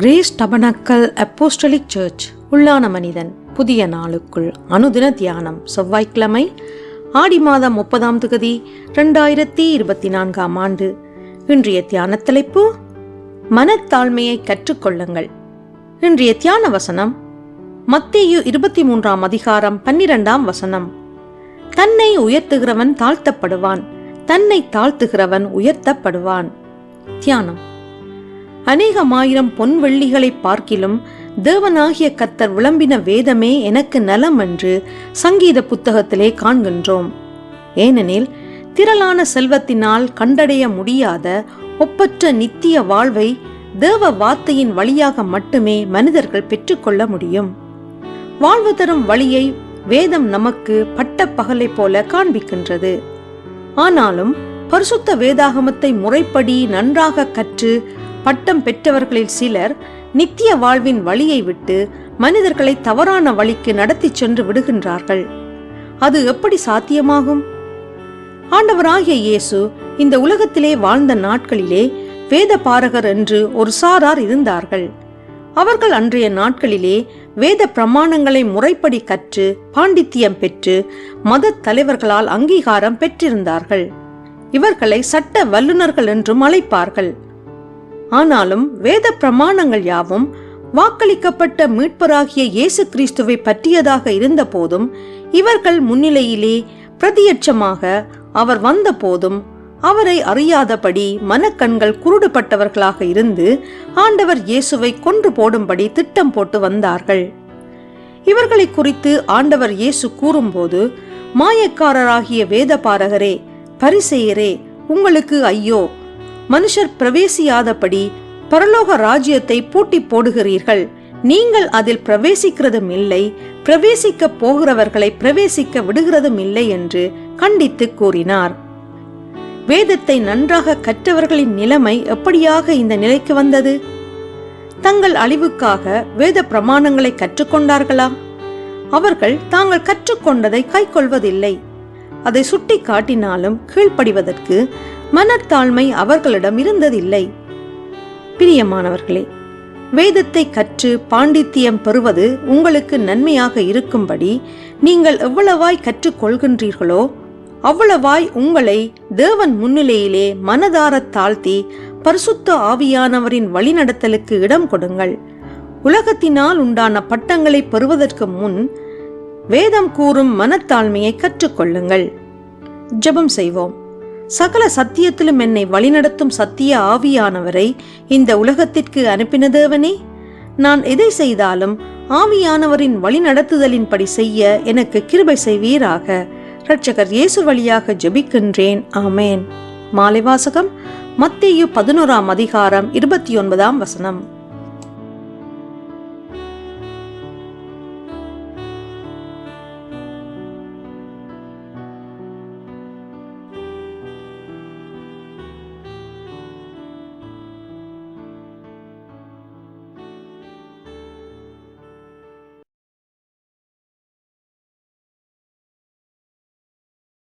Grace tabernacle apostolic search. உள்ளான மனிதன் புதிய நாளுக்குள் அனுதின தியானம். செவ்வாய்க்கிழமை ஆடி மாதம் முப்பதாம் தொகுதி ரெண்டாயிரத்தி இருபத்தி நான்காம் ஆண்டு. இன்றைய தியான தலைப்பு மனத்தாழ்மையை கற்றுக்கொள்ளுங்கள். இன்றைய தியான வசனம் மத்தேயு இருபத்தி மூன்றாம் அதிகாரம் பன்னிரெண்டாம் வசனம். தன்னை உயர்த்துகிறவன் தாழ்த்தப்படுவான் தன்னை தாழ்த்துகிறவன் உயர்த்தப்படுவான். தியானம். அநேகமாயிரம் பொன் வெள்ளிகளை பார்க்கிலும் தேவனாகிய கத்தர் விளம்பின வேதமே எனக்கு நலம் என்று சங்கீத புத்தகத்திலே காண்கின்றோம். ஏனெனில் திரளான செல்வத்தினால் கண்டடைய முடியாத ஒப்பற்ற நித்திய வாழ்வை தேவ வார்த்தையின் வழியாக மட்டுமே மனிதர்கள் பெற்றுக்கொள்ள முடியும். வாழ்வு தரும் வழியை வேதம் நமக்கு பட்ட பகலை போல காண்பிக்கின்றது. ஆனாலும் பரிசுத்த வேதாகமத்தை முறைப்படி நன்றாக கற்று பட்டம் பெற்றவர்களில் சிலர் நித்திய வாழ்வின் வழியை விட்டு மனிதர்களை தவறான வழிக்கு நடத்திச் சென்று விடுகின்றார்கள். அது எப்படி சாத்தியமாகும்? ஆண்டவராகிய இயேசு இந்த உலகத்திலே வாழ்ந்த நாட்களிலே வேத பாரகர் என்று ஒரு சாரார் இருந்தார்கள். அவர்கள் அன்றைய நாட்களிலே வேத பிரமாணங்களை முறைப்படி கற்று பாண்டித்தியம் பெற்று மத தலைவர்களால் அங்கீகாரம் பெற்றிருந்தார்கள். இவர்களை சட்ட வல்லுநர்கள் என்றும் அழைப்பார்கள். ஆனாலும் வேத பிரமாணங்கள் யாவும் வாக்களிக்கப்பட்ட மீட்பராகிய இயேசு கிறிஸ்துவை பற்றியதாக இருந்த போதும் இவர்கள் முன்னிலையிலே பிரதியட்சமாக அவர் வந்த போதும் அவரை அறியாதபடி மனக்கண்கள் குருடுபட்டவர்களாக இருந்து ஆண்டவர் இயேசுவை கொன்று போடும்படி திட்டம் போட்டு வந்தார்கள். இவர்களை குறித்து ஆண்டவர் இயேசு கூறும்போது மாயக்காரராகிய வேத பாரகரே பரிசெயரே உங்களுக்கு ஐயோ மனுஷர் பிரவேசியாதபடி பரலோக ராஜ்யத்தை பூட்டி போடுகிறீர்கள். நீங்கள் அதில் பிரவேசிக்கிறதும் இல்லை பிரவேசிக்க போகிறவர்களை பிரவேசிக்க விடுகிறதும் இல்லை என்று கண்டித்து கூறினார். வேதத்தை நன்றாக கற்றவர்களின் நிலைமை எப்படியாக இந்த நிலைக்கு வந்தது? தங்கள் அழிவுக்காக வேத பிரமாணங்களை கற்றுக்கொண்டார்களா? அவர்கள் தாங்கள் கற்றுக்கொண்டதை கைக்கொள்வதில்லை. அதை சுட்டி காட்டினாலும் கீழ்ப்படிவதற்கு மனத்தாழ்மை அவர்களிடம் இருந்ததில்லை. பிரியமானவர்களே வேதத்தை கற்று பாண்டித்தியம் பெறுவது உங்களுக்கு நன்மையாக இருக்கும்படி நீங்கள் எவ்வளவாய் கற்றுக்கொள்கின்றீர்களோ அவ்வளவாய் உங்களை தேவன் முன்னிலையிலே மனதாரத் தாழ்த்தி பரிசுத்த ஆவியானவரின் வழிநடத்தலுக்கு இடம் கொடுங்கள். உலகத்தினால் உண்டான பட்டங்களை பெறுவதற்கு முன் வேதம் கூறும் மனத்தாழ்மையை கற்றுக்கொள்ளுங்கள். ஜெபம் செய்வோம். சகல சத்தியத்திலும் என்னை வழிநடத்தும் சத்திய ஆவியானவரை இந்த உலகத்திற்கு அனுப்பினதேவனே? நான் எதை செய்தாலும் ஆவியானவரின் வழிநடத்துதலின்படி செய்ய எனக்கு கிருபை செய்வீராக. ரட்சகர் இயேசு வழியாக ஜெபிக்கின்றேன். ஆமேன். மாலைவாசகம் மத்திய மத்தேயு பதினோராம் அதிகாரம் இருபத்தி ஒன்பதாம் வசனம்.